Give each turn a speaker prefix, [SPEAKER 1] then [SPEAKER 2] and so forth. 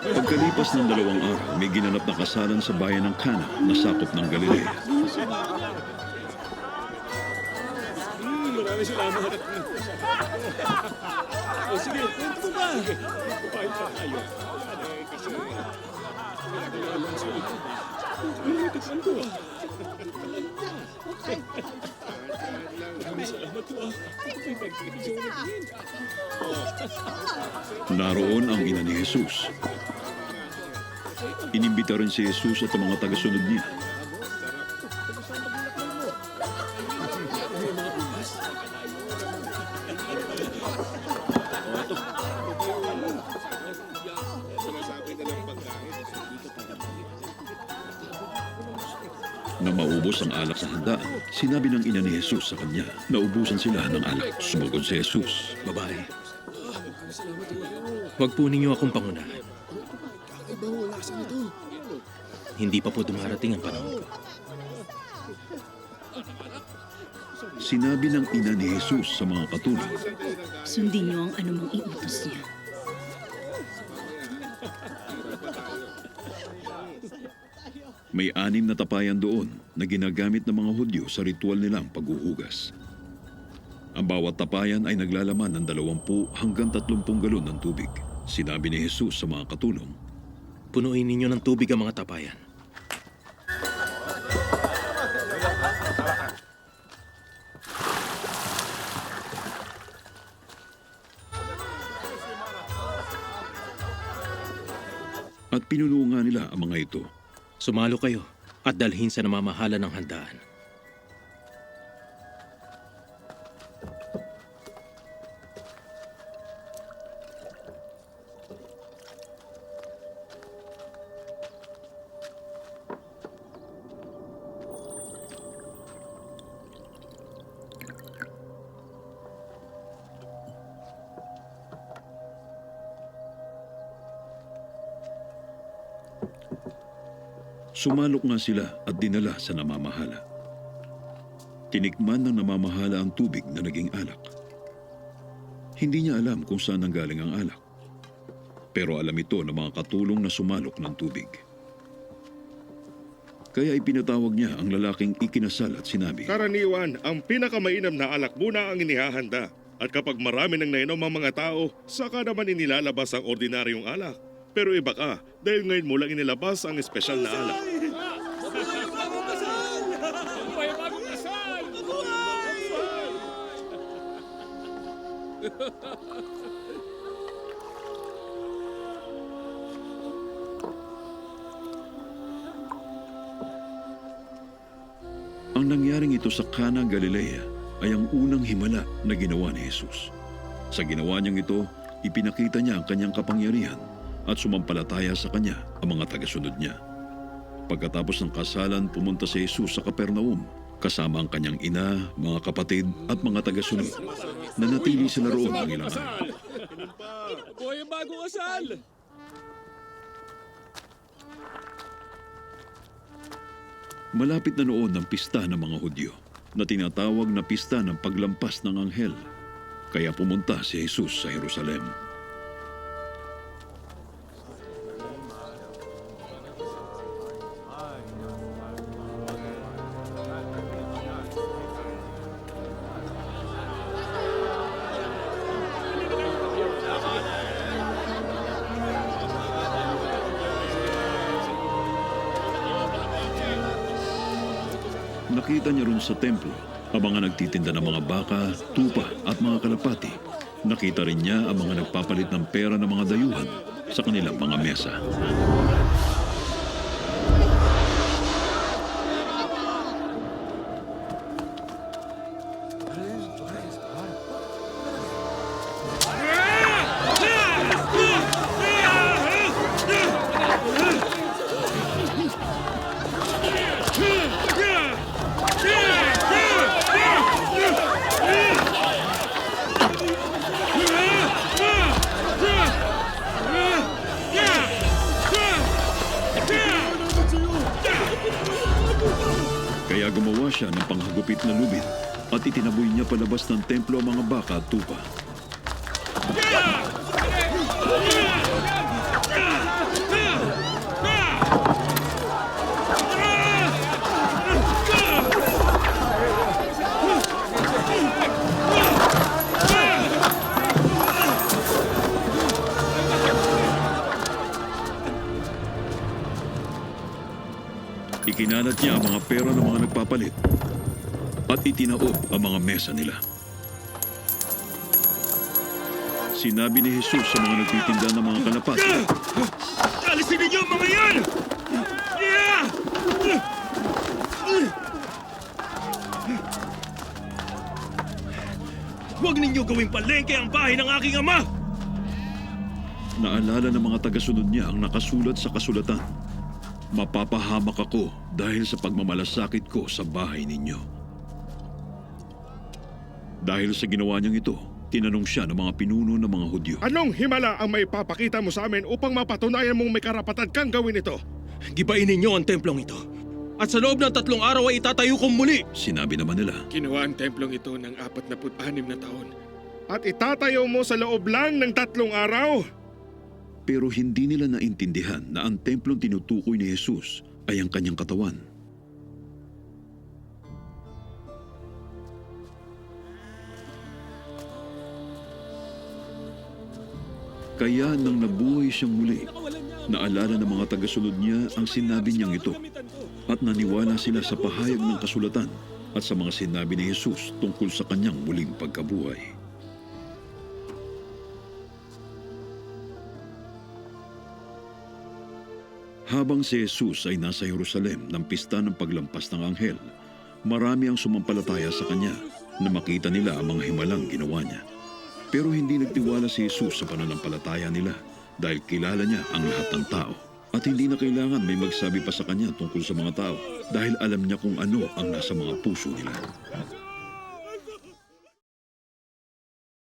[SPEAKER 1] Pagkalipas ng dalawang araw, may ginanap na kasalan sa bayan ng Cana na sakop ng Galilea.
[SPEAKER 2] Maraming salamat. o sige, kwento ba? Kumain pa tayo. Eh, kasi... Ano ko ah. Ah.
[SPEAKER 1] Naroon ang ina ni Jesus. Inimbita rin si Jesus at ang mga tagasunod niya. Na maubos ang alak sa handaan, sinabi ng ina ni Jesus sa kanya na ubusan sila ng alak. Sumugod si Jesus.
[SPEAKER 3] Babae. Huwag po ninyo akong pangunahan. Hindi pa po dumarating ang panahon.
[SPEAKER 1] Sinabi ng ina ni Jesus sa mga katulong,
[SPEAKER 4] Sundin niyo ang anumang iutos niya.
[SPEAKER 1] May anim na tapayan doon na ginagamit ng mga Hudyo sa ritual nilang paghuhugas. Ang bawat tapayan ay naglalaman ng 20 hanggang 30 galon ng tubig. Sinabi ni Jesus sa mga katulong,
[SPEAKER 3] Punuin ninyo ng tubig ang mga tapayan.
[SPEAKER 1] at pinuno nga nila ang mga ito.
[SPEAKER 3] Sumalo kayo at dalhin sa namamahala ng handaan.
[SPEAKER 1] Sumalok nga sila at dinala sa namamahala. Tinikman ng namamahala ang tubig na naging alak. Hindi niya alam kung saan nanggaling ang alak. Pero alam ito ng mga katulong na sumalok ng tubig. Kaya ipinatawag niya ang lalaking ikinasal at sinabi,
[SPEAKER 5] Karaniwan, ang pinakamainam na alak muna ang inihahanda. At kapag marami nang nainom ang mga tao, saka naman inilalabas ang ordinaryong alak. Pero iba ka, dahil ngayon mo lang inilabas ang espesyal na alak.
[SPEAKER 1] Ang nangyaring ito sa Cana, Galilea ay ang unang himala na ginawa ni Jesus. Sa ginawa niyang ito, ipinakita niya ang kanyang kapangyarihan at sumampalataya sa kanya ang mga tagasunod niya. Pagkatapos ng kasalan, pumunta si Jesus sa Kapernaum kasama ang kanyang ina, mga kapatid at mga tagasunod. Nanatili sila roon ng ilang araw.
[SPEAKER 2] Ang bagong kasal!
[SPEAKER 1] Malapit na noon ang pista ng mga Hudyo na tinatawag na pista ng paglampas ng anghel. Kaya pumunta si Jesus sa Jerusalem. Nakita niya ron sa templo ang mga nagtitinda ng mga baka, tupa at mga kalapati. Nakita rin niya ang mga nagpapalit ng pera ng mga dayuhan sa kanilang mga mesa. Siya ng panghagupit na lubid at itinaboy niya palabas ng templo ang mga baka at tupa. Ikinalat niya ang mga pera ng mga nagpapalit at itinaob ang mga mesa nila. Sinabi ni Jesus sa mga nagtitinda ng mga kalapati,
[SPEAKER 2] Alisin ninyo mga yan! Yeah! Huwag ninyo gawing palengke ang bahay ng aking ama!
[SPEAKER 1] Naalala ng mga tagasunod niya ang nakasulat sa kasulatan. Mapapahamak ako dahil sa pagmamalasakit ko sa bahay ninyo. Dahil sa ginawa niyang ito, tinanong siya ng mga pinuno ng mga Hudyo.
[SPEAKER 5] Anong himala ang may papakita mo sa amin upang mapatunayan mong may karapatan kang gawin ito?
[SPEAKER 3] Gibain ninyo ang templong ito. At sa loob ng tatlong araw ay itatayo kong muli.
[SPEAKER 1] Sinabi naman nila,
[SPEAKER 2] Ginawa ang templong ito ng 46 na taon.
[SPEAKER 5] At itatayo mo sa loob lang ng tatlong araw?
[SPEAKER 1] Pero hindi nila naintindihan na ang templong tinutukoy ni Jesus ay ang kanyang katawan. Kaya nang nabuhay siyang muli, naalala ng mga tagasunod niya ang sinabi niyang ito at naniwala sila sa pahayag ng kasulatan at sa mga sinabi ni Jesus tungkol sa kanyang muling pagkabuhay. Habang si Jesus ay nasa Jerusalem ng pista ng paglampas ng anghel, marami ang sumampalataya sa kanya na makita nila ang mga himalang ginawa niya. Pero hindi nagtiwala si Jesus sa pananampalataya nila dahil kilala niya ang lahat ng tao. At hindi na kailangan may magsabi pa sa kanya tungkol sa mga tao dahil alam niya kung ano ang nasa mga puso nila.